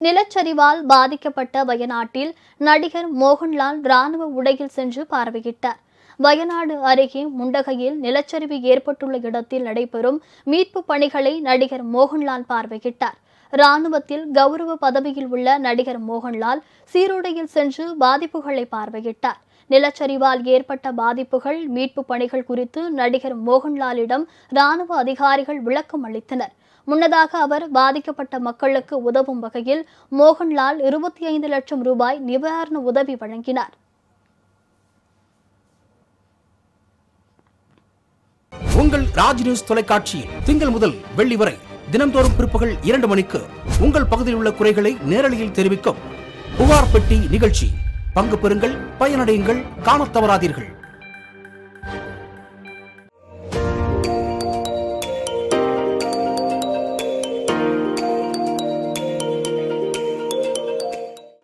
நிலச்சரிவால் பாதிக்கப்பட்ட வயநாட்டில் நடிகர் மோகன்லால் ராணுவ உடையில் சென்று பார்வையிட்டார். வயநாடு அருகே முண்டகையில் நிலச்சரிவு ஏற்பட்டுள்ள இடத்தில் நடைபெறும் மீட்பு பணிகளை நடிகர் மோகன்லால் பார்வையிட்டார். ராணுவத்தில் கௌரவ பதவியில் உள்ள நடிகர் மோகன்லால் சீருடையில் சென்று பாதிப்புகளை பார்வையிட்டார். நிலச்சரிவால் ஏற்பட்ட பாதிப்புகள் மீட்பு பணிகள் குறித்து நடிகர் மோகன்லாலிடம் ராணுவ அதிகாரிகள் விளக்கம் அளித்தனர். முன்னதாக அவர் பாதிக்கப்பட்ட மக்களுக்கு உதவும் வகையில் மோகன்லால் இருபத்தி ஐந்து லட்சம் ரூபாய் நிவாரண உதவி வழங்கினார். உங்கள் ராஜ் நியூஸ் தொலைக்காட்சியில் திங்கள் முதல் வெள்ளி வரை தினந்தோறும் பிற்பகல் இரண்டு மணிக்கு உங்கள் பகுதியில் உள்ள குறைகளை நேரலையில் தெரிவிக்கும் புகார் பெட்டி நிகழ்ச்சி. பங்கு பெறுங்கள் பயனடையுங்கள் காணத் தவறாதீர்கள்.